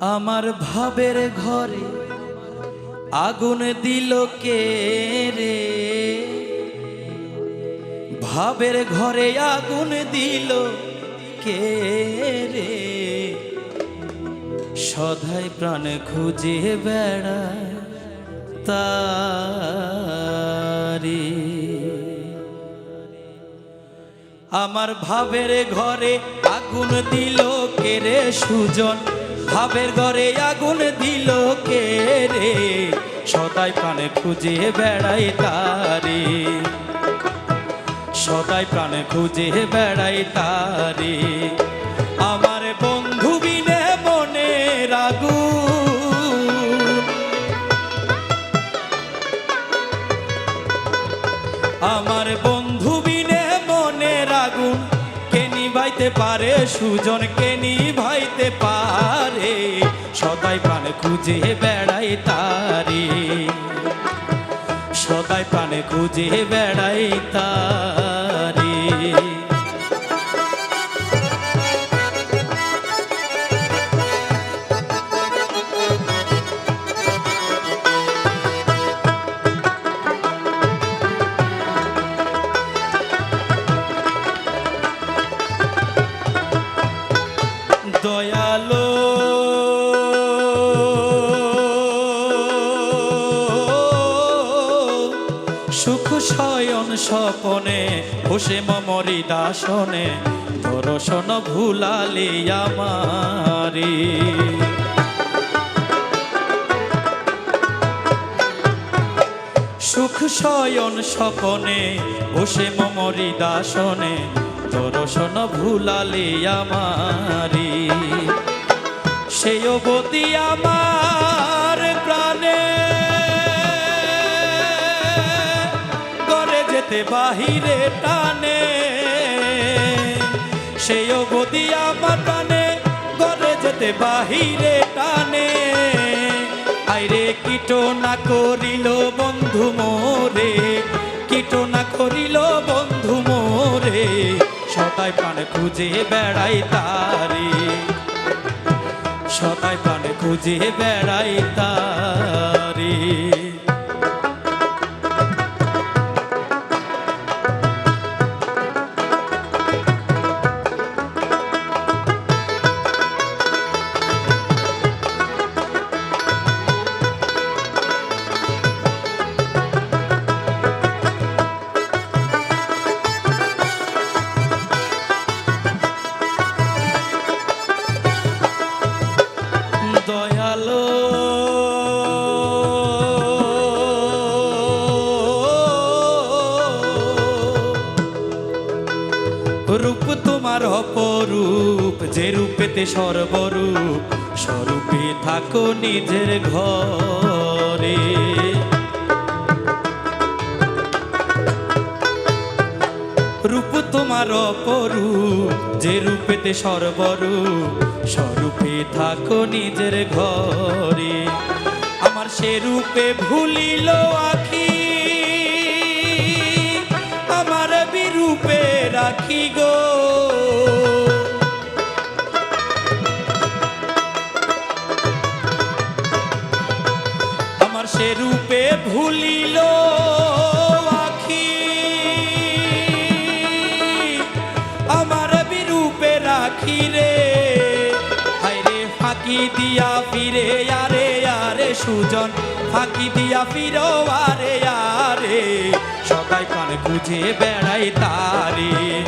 আমার ভাবের ঘরে আগুন দিল কে রে? ভাবের ঘরে আগুন দিল কে রে? সদাই প্রাণ খুঁজে বেড়া তারি। আমার ভাবের ঘরে আগুন দিল কে রে সুজন? ভাবের ঘরে আগুন দিল কে রে? সদাই প্রাণে খুঁজে বেড়াই তারে। সদাই প্রাণে খুঁজে বেড়াই তারে। আমার বন্ধু বিনে মনে রাগু আমার বন্ধু বিনে মনের আগুন। কে নিভাইতে পারে সুজন? কে নিভাইতে পারে সদাই প্রাণ খুঁজে বেড়াই তারে। সদাই প্রাণ খুঁজে বেড়াই তারে। শয়ন স্বপনে, বসে মমরি দাসনে, দর্শন ভুলালি আমারি। সুখ শয়ন স্বপনে, বসে মমরি দাসনে, দর্শন ভুলালে আমারি। সেই অবধি আমার বাহিরে টানে অবধি আমার প্রাণে করে যেতে বাহিরে টানে। আইরে, কীট না করিল বন্ধু মোরে, কীট না করিল বন্ধু মোরে, সদাই প্রাণে খুঁজে বেড়াই তারে। সদাই প্রাণে খুঁজে বেড়াই তারে। তোমার অপরূপ, যে রূপেতে সর্বরূপ, স্বরূপে থাকো নিজের ঘরে। রূপ তোমার অপরূপ, যে রূপেতে সর্বরূপ, স্বরূপে থাকো নিজের ঘরে। আমার সে রূপে ভুলিল আখি দিয়া ফিরে, আরে আরে, সুজন। ফাঁকি দিয়া ফিরো, আরে আরে, সদাই পানে খুঁজে বেড়াই তারে।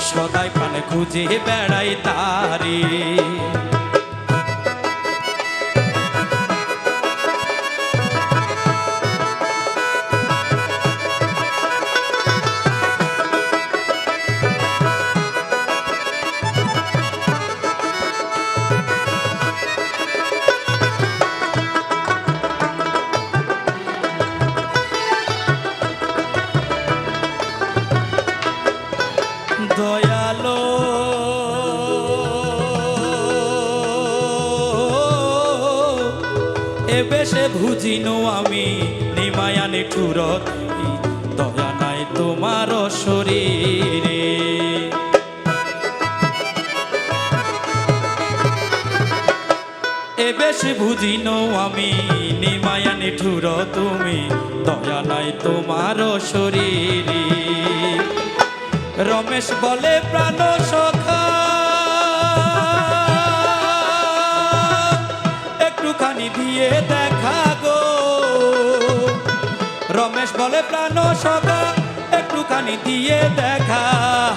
সদাই পানে খুঁজে বেড়াই তারে। এ বেশে ভুজিনো আমি নিমায়ানে ঠুরত দয়া নাই তোমার শরীরে। এ বেশ বুঝিনো আমি নিমায়া নিঠুর তুমি দয়া নাই তোমার শরীরে। রমেশ বলে, প্রাণ সখা দিয়ে দেখা গো। রমেশ বলে, প্রাণ সখা একটুখানি দিয়ে দেখা।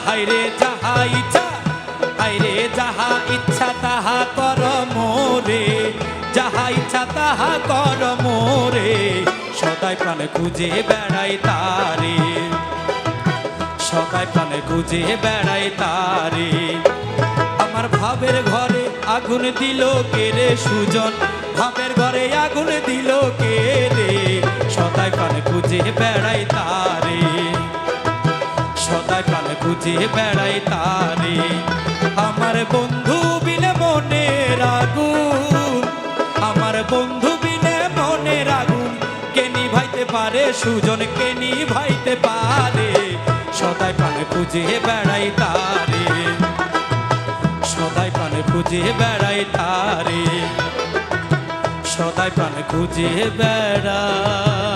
হাইরে যাহা ইচ্ছা হাইরে যাহা ইচ্ছা, তাহা কর মোরে। যাহা ইচ্ছা, তাহা কর মোরে, সদাই প্রাণে খুঁজে বেড়াই তারে। সদাই প্রাণে খুঁজে বেড়াই তারে। আমার ভাবের ঘরে আগুন দিল কে রে সুজন? ভাবের ঘরে আগুন দিল কে রে সদাই প্রাণে খুঁজে বেড়াই তারে। সদাই প্রাণে খুঁজে বেড়াই তারে। আমার বন্ধু বিনে মনের আগুন। আমার বন্ধু বিনে মনের আগুন। কে নিভাইতে পারে সুজন, কে নিভাইতে পারে। সদাই প্রাণে খুঁজে বেড়াই তারে। সদাই প্রাণে খুঁজে বেড়াই তারে। সদাই প্রাণ খুঁজে বেড়াই